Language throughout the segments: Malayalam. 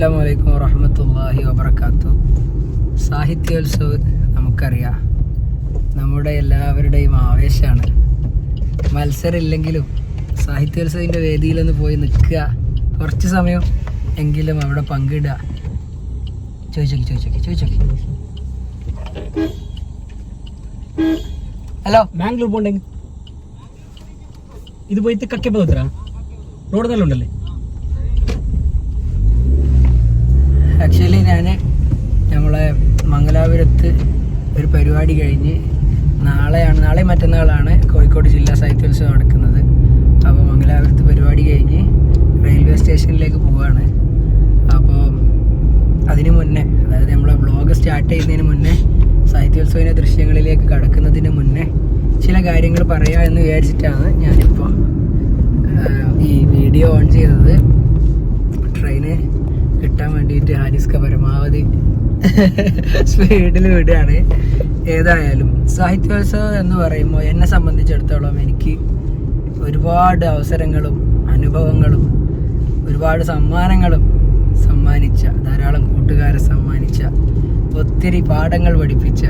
അസ്സാം വലൈക്കും വറഹമത്തല്ലാഹി വബർക്കാത്തു സാഹിത്യോത്സവം നമുക്കറിയാം. നമ്മുടെ എല്ലാവരുടെയും ആവേശമാണ് മത്സരമില്ലെങ്കിലും സാഹിത്യോത്സവത്തിന്റെ വേദിയിലൊന്ന് പോയി നിൽക്കുക. കുറച്ച് സമയം എങ്കിലും അവിടെ പങ്കിടുക. ചോദിച്ചോക്കി ചോദിച്ചോക്കി ചോദിച്ചോക്കി. ഹലോ? ബാംഗ്ലൂർ പോണ്ടെങ്കിൽ ഇത് പോയിട്ട് കക്കെ പോകത്തരാ റോഡ് നല്ല ഉണ്ടല്ലേ ആക്ച്വലി ഞാൻ നമ്മളെ മംഗലാപുരത്ത് ഒരു പരിപാടി കഴിഞ്ഞ് നാളെയാണ് നാളെ മറ്റന്നാളാണ് കോഴിക്കോട് ജില്ലാ സാഹിത്യോത്സവം നടക്കുന്നത്. അപ്പോൾ മംഗലാപുരത്ത് പരിപാടി കഴിഞ്ഞ് റെയിൽവേ സ്റ്റേഷനിലേക്ക് പോവുകയാണ് അപ്പോൾ അതിന് മുന്നേ അതായത് നമ്മളെ വ്ളോഗ് സ്റ്റാർട്ട് ചെയ്യുന്നതിന് മുന്നേ സാഹിത്യോത്സവത്തിന്റെ ദൃശ്യങ്ങളിലേക്ക് കടക്കുന്നതിന് മുന്നേ ചില കാര്യങ്ങൾ പറയാം എന്ന് വിചാരിച്ചിട്ടാണ് ഞാനിപ്പോൾ ഈ വീഡിയോ ഓൺ ചെയ്തത്. ട്രെയിന് കിട്ടാൻ വേണ്ടിയിട്ട് ഹാരിസ്ക പരമാവധി സ്പീഡിൽ വിടുകയാണ്. ഏതായാലും സാഹിത്യോത്സവം എന്ന് പറയുമ്പോൾ എന്നെ സംബന്ധിച്ചിടത്തോളം എനിക്ക് ഒരുപാട് അവസരങ്ങളും അനുഭവങ്ങളും ഒരുപാട് സമ്മാനങ്ങളും സമ്മാനിച്ച ധാരാളം കൂട്ടുകാരെ സമ്മാനിച്ച ഒത്തിരി പാഠങ്ങൾ പഠിപ്പിച്ച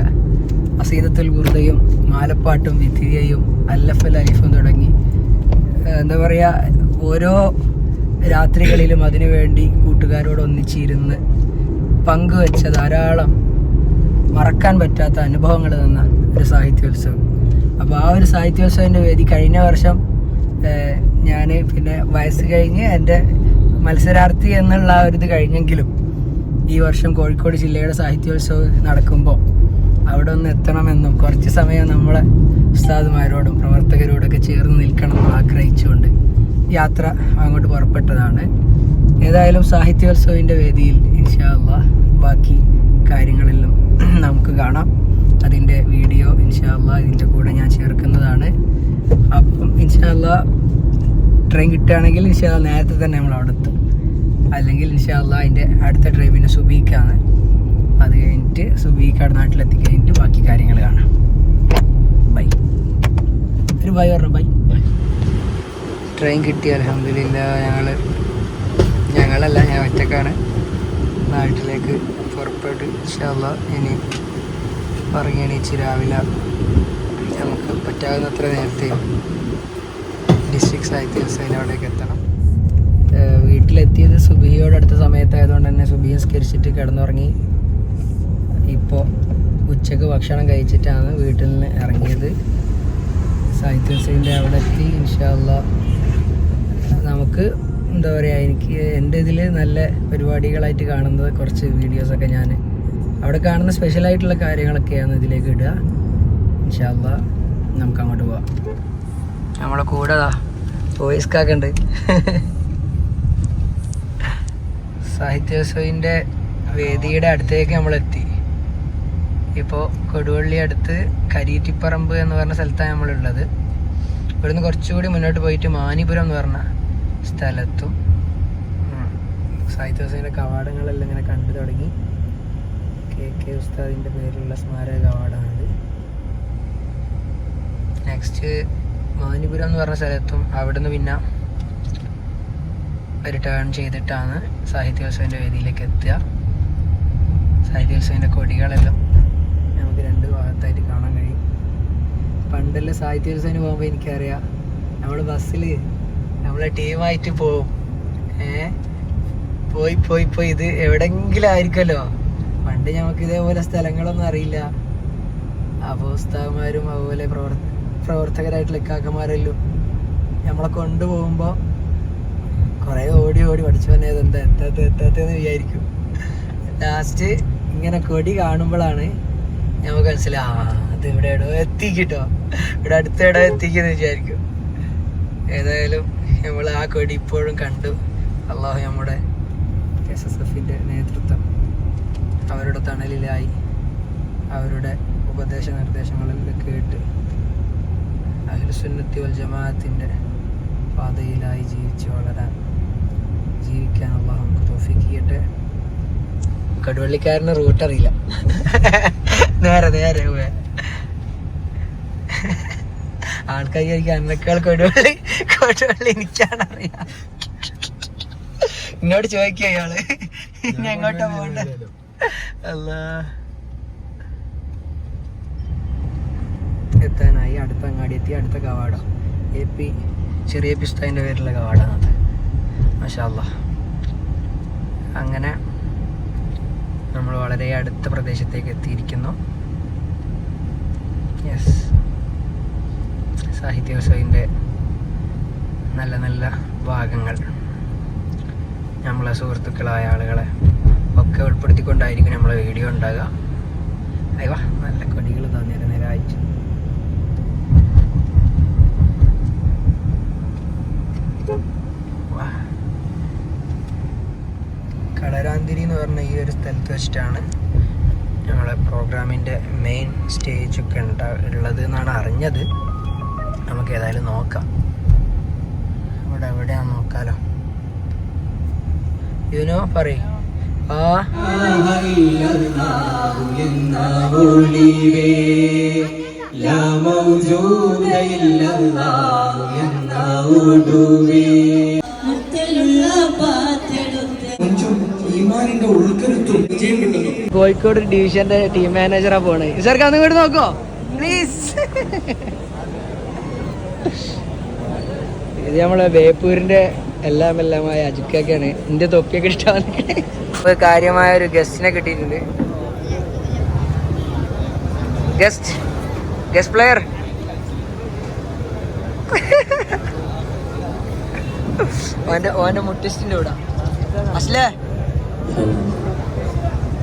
അസീദത്തുൽ ഗുർദയും മാലപ്പാട്ടും വിധിയയും അല്ലഫൽ അലിഫും തുടങ്ങി എന്താ പറയുക ഓരോ രാത്രികളിലും അതിനുവേണ്ടി കൂട്ടുകാരോട് ഒന്നിച്ചിരുന്ന് പങ്കുവെച്ച ധാരാളം മറക്കാൻ പറ്റാത്ത അനുഭവങ്ങൾ തന്ന ഒരു സാഹിത്യോത്സവം. അപ്പോൾ ആ ഒരു സാഹിത്യോത്സവത്തിന്റെ വേദി കഴിഞ്ഞ വർഷം ഞാൻ പിന്നെ വയസ്സ് കഴിഞ്ഞ് എന്റെ മത്സരാർത്ഥി എന്നുള്ള ആ ഒരു ഇത് കഴിഞ്ഞെങ്കിലും ഈ വർഷം കോഴിക്കോട് ജില്ലയുടെ സാഹിത്യോത്സവം നടക്കുമ്പോൾ അവിടെ ഒന്ന് എത്തണമെന്നും കുറച്ച് സമയം നമ്മളെ ഉസ്താദുമാരോടും പ്രവർത്തകരോടൊക്കെ ചേർന്ന് നിൽക്കണമെന്നും ആഗ്രഹിച്ചുകൊണ്ട് യാത്ര അങ്ങോട്ട് പുറപ്പെട്ടതാണ്. ഏതായാലും സാഹിത്യോത്സവിന്റെ വേദിയിൽ ഇൻഷാല്ല ബാക്കി കാര്യങ്ങളെല്ലാം നമുക്ക് കാണാം. അതിന്റെ വീഡിയോ ഇൻഷാല്ല ഇതിന്റെ കൂടെ ഞാൻ ചേർക്കുന്നതാണ്. അപ്പം ഇൻഷാല്ല ട്രെയിൻ കിട്ടുകയാണെങ്കിൽ ഇൻഷാല്ല നേരത്തെ തന്നെ നമ്മൾ അവിടെ എത്തും. അല്ലെങ്കിൽ ഇൻഷാല്ല അതിന്റെ അടുത്ത ട്രെയിൻ പിന്നെ സുബീക്കാണ്. അത് കഴിഞ്ഞിട്ട് സുബീക്കാട് നാട്ടിലെത്തി കഴിഞ്ഞിട്ട് ബാക്കി കാര്യങ്ങൾ കാണാം. ബൈ. ഒരു ബൈ പറഞ്ഞു ബൈ. ട്രെയിൻ കിട്ടി അലഹമില്ല ഞങ്ങൾ ഞങ്ങളല്ല ഞാൻ ഒറ്റക്കാണ്. നാട്ടിലേക്ക് പുറപ്പെട്ട് ഇഷ്ടമല്ല ഇനി പറഞ്ഞു എണീച്ച് രാവിലെ നമുക്ക് പറ്റാവുന്നത്ര നേരത്തെ ഡിസ്ട്രിക്ട് സാഹിത്യ അവിടേക്ക് എത്തണം. വീട്ടിലെത്തിയത് സുബിയോട് അടുത്ത സമയത്തായതുകൊണ്ട് തന്നെ സുബി സംസ്കരിച്ചിട്ട് കിടന്നുറങ്ങി. ഇപ്പോൾ ഉച്ചയ്ക്ക് ഭക്ഷണം കഴിച്ചിട്ടാണ് വീട്ടിൽ നിന്ന് ഇറങ്ങിയത്. സാഹിത്യ സാഹിത്യോത്സവിന്റെ അവിടെ എത്തി ഇൻഷാല്ല നമുക്ക് എന്താ പറയുക എനിക്ക് എന്റെ ഇതിൽ നല്ല പരിപാടികളായിട്ട് കാണുന്നത് കുറച്ച് വീഡിയോസൊക്കെ ഞാൻ അവിടെ കാണുന്ന സ്പെഷ്യലായിട്ടുള്ള കാര്യങ്ങളൊക്കെയാണ് ഇതിലേക്ക് ഇടുക. ഇൻഷാല്ല നമുക്ക് അങ്ങോട്ട് പോവാം. നമ്മളെ കൂടെ വോയിസ് കാക്കുണ്ട് സാഹിത്യോത്സവിന്റെ വേദിയുടെ അടുത്തേക്ക് നമ്മളെത്തി. ഇപ്പോൾ കൊടുവള്ളി അടുത്ത് കരീറ്റിപ്പറമ്പ് എന്ന് പറഞ്ഞ സ്ഥലത്താണ് നമ്മളുള്ളത്. ഇവിടുന്ന് കുറച്ചുകൂടി മുന്നോട്ട് പോയിട്ട് മാനിപുരം എന്ന് പറഞ്ഞ സ്ഥലത്തും സാഹിത്യ ഹുസൈന്റെ കവാടങ്ങളെല്ലാം ഇങ്ങനെ കണ്ടു തുടങ്ങി. കെ കെ ഉസ്താദിന്റെ പേരിലുള്ള സ്മാരക കവാടമാണിത്. നെക്സ്റ്റ് മാനിപുരം എന്ന് പറഞ്ഞ സ്ഥലത്തും അവിടുന്ന് പിന്നെ ഒരു ടേൺ ചെയ്തിട്ടാണ് സാഹിത്യോത്സവന്റെ വേദിയിലേക്ക് എത്തുക. സാഹിത്യോത്സവന്റെ കൊടികളെല്ലാം നമുക്ക് രണ്ട് ഭാഗത്തായിട്ട് കാണാൻ കഴിയും പണ്ടെല്ലാം സാഹിത്യോത്സവത്തിന് പോകുമ്പോൾ എനിക്കറിയാം നമ്മൾ ബസ്സിൽ നമ്മളെ ടീമായിട്ട് പോവും. ഏ? പോയി പോയി പോയി. ഇത് എവിടെങ്കിലും ആയിരിക്കുമല്ലോ. പണ്ട് നമുക്ക് ഇതേപോലെ സ്ഥലങ്ങളൊന്നും അറിയില്ല. അപ്പോൾ അതുപോലെ പ്രവർ പ്രവർത്തകരായിട്ടുള്ള ഇക്കാക്കന്മാരെല്ലാം നമ്മളെ കൊണ്ടുപോകുമ്പോൾ കുറേ ഓടി ഓടി പഠിച്ചു പറഞ്ഞത് എന്താ എത്താത്ത എത്താത്തെന്ന് വിചാരിക്കും. ലാസ്റ്റ് ഇങ്ങനെ കൊടി കാണുമ്പോഴാണ് നമുക്ക് മനസ്സിലാ അത് ഇവിടെ എടോ എത്തിക്കിട്ടോ. ഇവിടെ അടുത്ത ഇടം എത്തിക്കെന്ന് വിചാരിക്കും. ഏതായാലും നമ്മൾ ആ കൊടി ഇപ്പോഴും കണ്ടു. അള്ളാഹു നമ്മുടെ എസ് എസ് എഫിന്റെ നേതൃത്വം അവരുടെ തണലിലായി. അവരുടെ ഉപദേശ നിർദ്ദേശങ്ങളെല്ലാം കേട്ട് അഖിൽസുന്നത്തി വൽ ജമാഅത്തിന്റെ പാതയിലായി ജീവിച്ച് വളരാൻ ജീവിക്കാൻ അള്ളാഹു നമുക്ക് തോഫിക്ക് ചെയ്യട്ടെ. കടുവള്ളിക്കാരന് അറിയില്ല. നേരെ നേരെ പോയ. ആൾക്കാർ വിചാരിക്കും അന്നേക്കാൾ കൊടുവള്ളി കൊടുവള്ളി എനിക്കാണ് അറിയാം. എന്നോട് ചോദിക്കുക അയാൾ ഇനി എങ്ങോട്ടാ പോണ്ട? അല്ല. എത്താനായി. അടുത്ത അങ്ങാടി എത്തി. അടുത്ത കവാടം. എ പി ചെറിയ പിസ്താവിന്റെ പേരിലുള്ള അത്. മഷാല്ല അങ്ങനെ നമ്മൾ വളരെ അടുത്ത പ്രദേശത്തേക്ക് എത്തിയിരിക്കുന്നു. യെസ് സാഹിത്യോത്സവിന്റെ നല്ല നല്ല ഭാഗങ്ങൾ. നമ്മളെ സുഹൃത്തുക്കളായ ആളുകളെ ഒക്കെ ഉൾപ്പെടുത്തിക്കൊണ്ടായിരിക്കും നമ്മളെ വീഡിയോ ഉണ്ടാകുക അയ്യോ നല്ല കൊടികൾ തന്നിരുന്ന വാ. കളരാന്തിരി എന്ന് പറഞ്ഞ ഈ ഒരു സ്ഥലത്ത് വെച്ചിട്ടാണ് നമ്മളെ പ്രോഗ്രാമിന്റെ മെയിൻ സ്റ്റേജ് ഒക്കെ ഉണ്ടാ ഉള്ളത് എന്നാണ് അറിഞ്ഞത്. നമുക്ക് ഏതായാലും നോക്കാം. ഇവിടെ എവിടെയാ നോക്കാലോ? ഇതിനോ പറയും. ആ. ഈമാനിന്റെ ഉൾക്കരുത്തും വിജയം കിട്ടുന്നു. കോഴിക്കോട് ഡിവിഷന്റെ ടീം മാനേജറാ പോണേ. സാർക്ക് അന്ന് ഇങ്ങോട്ട് നോക്കോ. പ്ലീസ് ഇത് നമ്മളെ ബേപ്പൂരിന്റെ എല്ലാം എല്ലാമായ അജുക്കൊക്കെയാണ് എന്റെ തൊപ്പിയൊക്കെ ഇഷ്ടമാണ് കാര്യമായ ഒരു ഗസ്റ്റിനെ കിട്ടിയിട്ടുണ്ട്. ഗസ്റ്റ്. Guest player. ഓന്റെ ഓന്റെ മുട്ടിസ്റ്റിന്റെ കൂടെ. അസ്ലേ.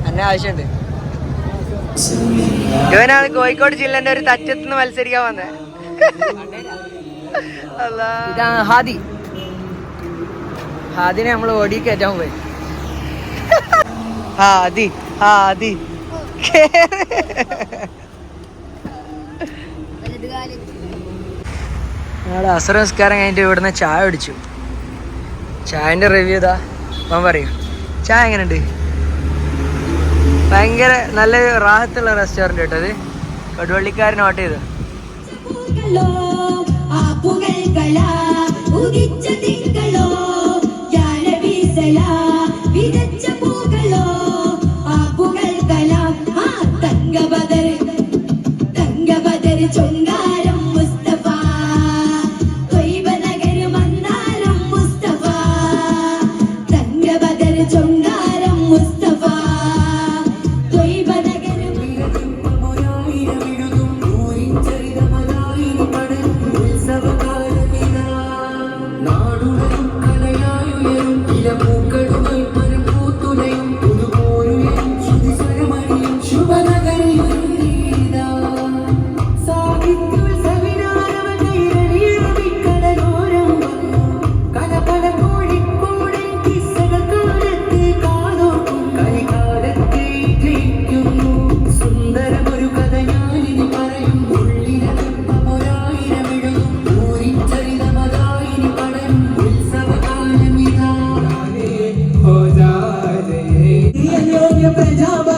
എന്നെ ആവശ്യമുണ്ട് ഇവനാണ് കോഴിക്കോട് ജില്ലന്റെ ഒരു തച്ചത്തുനിന്ന് മത്സരിക്കാൻ വന്നത് ഇതാണ് ഹാദി. ഹാദിനെ നമ്മൾ ഓടി കയറ്റാൻ പോയി. ഹാദി ഹാദി. ഞങ്ങളുടെ അസുര നിസ്കാരം കഴിഞ്ഞിട്ട് ഇവിടുന്ന് ചായ അടിച്ചു ചായന്റെ റിവ്യൂ ഇതാ. അവൻ പറയും. ചായ എങ്ങനെയുണ്ട്? ഭയങ്കര നല്ല റാഹത്തുള്ള റെസ്റ്റോറന്റ് കേട്ടോ അത് കൊടുവള്ളിക്കാരൻ ഓട്ട് ചെയ്ത് വിതച്ച पे जा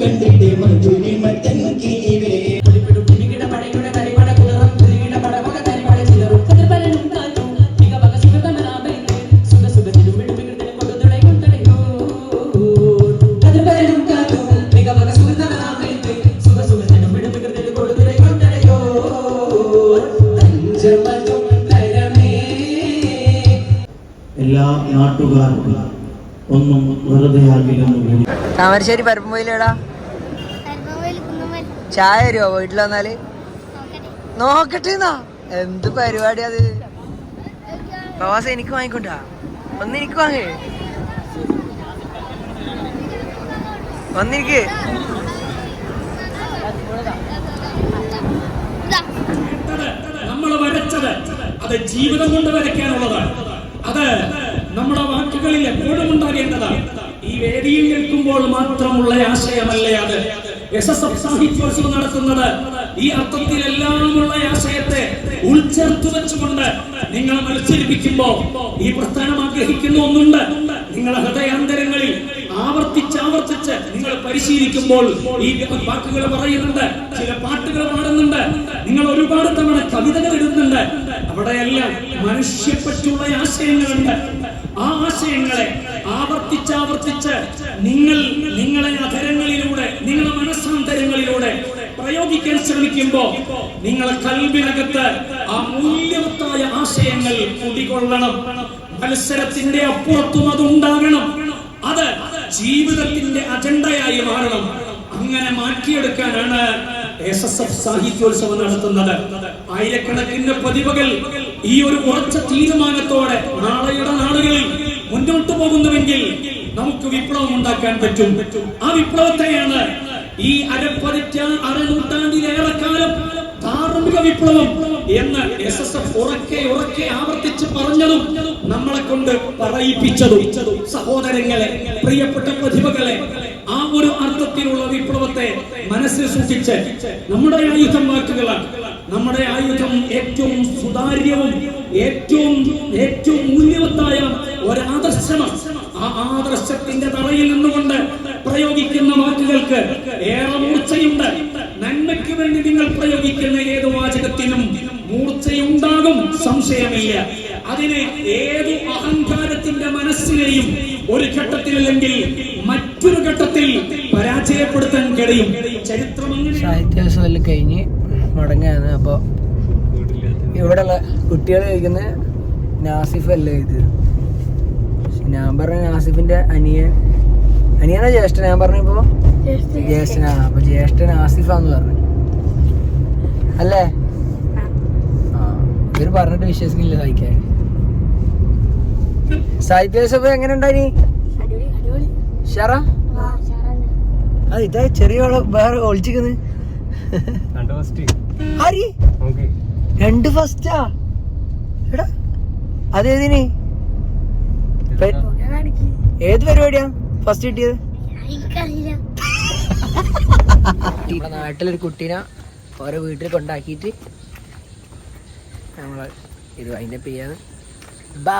കണ്ടിട്ട് മധുരി മറ്റൻ കീഴേ. German നാട്ടുകാർ ഒന്നും വെറുതെ ആകില്ലെന്ന് താമരശ്ശേരി പരപ്പുമ്പോയിലേടാ ചായ തരുമോ വീട്ടിൽ വന്നാൽ? നോക്കട്ടെ എന്ത് പരിപാടി അത് പ്രവാസം എനിക്ക് വാങ്ങിക്കൊണ്ടാ. ഒന്ന് എനിക്ക് വാങ്ങേ. വന്നിരിക്ക്. നമ്മൾ വരച്ചത് അത് ജീവിതം കൊണ്ട് വരയ്ക്കാനുള്ളതാണ്. അത് നമ്മുടെ വാക്കുകളിൽ എപ്പോഴും ഉണ്ടാകേണ്ടതാണ്. ഈ വേദിയിൽ നിൽക്കുമ്പോൾ മാത്രമുള്ള ആശയമല്ലേ അത്? സാഹിത്യോത്സവം നടത്തുന്നത്. ഈ അർത്ഥത്തിലെല്ലാമുള്ള ആശയത്തെ ഉൾച്ചേർത്ത് വെച്ചുകൊണ്ട് നിങ്ങൾ മത്സരിപ്പിക്കുമ്പോ ഈ പ്രസ്ഥാനം ആഗ്രഹിക്കുന്ന ഒന്നുണ്ട്. നിങ്ങളുടെ ഹൃദയാന്തരങ്ങളിൽ ആവർത്തിച്ചാവർത്തിച്ച് ആവർത്തിച്ച് നിങ്ങൾ പരിശീലിക്കുമ്പോൾ ഈ വാക്കുകൾ പറയുന്നുണ്ട് ചില പാട്ടുകൾ പാടുന്നുണ്ട്. നിങ്ങൾ ഒരുപാട് തവണ കവിതകൾ എഴുതുന്നുണ്ട്. അവിടെയെല്ലാം മനുഷ്യപ്പറ്റുള്ള ആശയങ്ങളുണ്ട്. ആശയങ്ങളെ ആവർത്തിച്ചാവർത്തിച്ച് ആവർത്തിച്ച് നിങ്ങൾ നിങ്ങളെ അധരങ്ങളിലൂടെ നിങ്ങളുടെ മനസ്സാന്തരങ്ങളിലൂടെ പ്രയോഗിക്കാൻ ശ്രമിക്കുമ്പോ നിങ്ങളെ കൽവിനകത്ത് ആ മൂല്യവത്തായ ആശയങ്ങൾ കുടികൊള്ളണം. മത്സരത്തിന്റെ അപ്പുറത്തും അത് ഉണ്ടാകണം അത് ജീവിതത്തിന്റെ അജണ്ടയായി മാറണം. അങ്ങനെ മാറ്റിയെടുക്കാനാണ് എസ് എസ് എഫ് സാഹിത്യോത്സവം നടത്തുന്നത്. ആയിരക്കണക്കിന് പ്രതിഭകൾ ഈ ഒരു ഉറച്ച തീരുമാനത്തോടെ നാളെയുടെ നാളുകളിൽ മുന്നോട്ട് പോകുന്നുവെങ്കിൽ നമുക്ക് വിപ്ലവം ഉണ്ടാക്കാൻ പറ്റും. ആ വിപ്ലവത്തെയാണ് ഈ അരപ്പതിറ്റ അരനൂറ്റാണ്ടിലേറെ കാലം ധാർമ്മിക വിപ്ലവം എന്ന് എസ് എസ് എഫ് ഉറക്കെ ഉറക്കെ ആവർത്തിച്ച് പറഞ്ഞതും നമ്മളെ കൊണ്ട് പറയിപ്പിച്ചതും. സഹോദരങ്ങളെ പ്രിയപ്പെട്ട പ്രതിഭകളെ ആ ഒരു അർത്ഥത്തിലുള്ള വിപ്ലവത്തെ മനസ്സിൽ സൂക്ഷിച്ച് നമ്മുടെ ആയുധം വാക്കുകളാണ്. നമ്മുടെ ആയുധം ഏറ്റവും സുതാര്യവും ഏറ്റവും ഏറ്റവും മൂല്യവത്തായ ഒരാദർശമാണ് ആ ആദർശത്തിന്റെ തറയിൽ നിന്നുകൊണ്ട് പ്രയോഗിക്കുന്ന വാക്കുകൾക്ക് ഏറെ മൂർച്ചയുണ്ട്. നന്മയ്ക്ക് വേണ്ടി നിങ്ങൾ പ്രയോഗിക്കുന്ന ഏത് വാചകത്തിനും മൂർച്ചയുണ്ടാകും സംശയമില്ല. അതിനെ ഏത് അഹങ്കാരത്തിന്റെ മനസ്സിനെയും ഒരു ഘട്ടത്തിലല്ലെങ്കിൽ മറ്റൊരു ഘട്ടത്തിൽ പരാജയപ്പെടുത്താൻ കഴിയും. ചരിത്രം സാഹിത്യോത്സവം കഴിഞ്ഞ് മടങ്ങാണ് അപ്പോൾ ഇവിടെയുള്ള കുട്ടികൾ കഴിക്കുന്ന നാസിഫ് അല്ലേ ഇത്? ഞാൻ പറഞ്ഞ നാസിഫിന്റെ അനിയൻ. അനിയനാ ജ്യേഷ്ഠൻ? ഞാൻ പറഞ്ഞപ്പോ ജ്യേഷ്ഠനാ. അപ്പൊ ജ്യേഷ്ഠൻ ആസിഫാന്ന് പറഞ്ഞു. അല്ലേ? ആ ഇവർ പറഞ്ഞിട്ട് വിശ്വസിക്കില്ല സഹിക്കാൻ. സാഹിത്യോത്സവം എങ്ങനെ ഉണ്ടായി ഷറ ആ ഇതാ ചെറിയ വേറെ ഒളിച്ചിരിക്കുന്നത് ആരി? രണ്ട് ഫസ്റ്റാ എടാ അതേതിന്? ഏത് പരിപാടിയാ ഫസ്റ്റ് കിട്ടിയത്? നമ്മുടെ നാട്ടിലൊരു കുട്ടീനെ ഓരോ വീട്ടിൽ കൊണ്ടാക്കിയിട്ട് നമ്മൾ ഇത് അതിന്റെ പെയ്യാണ് ബാ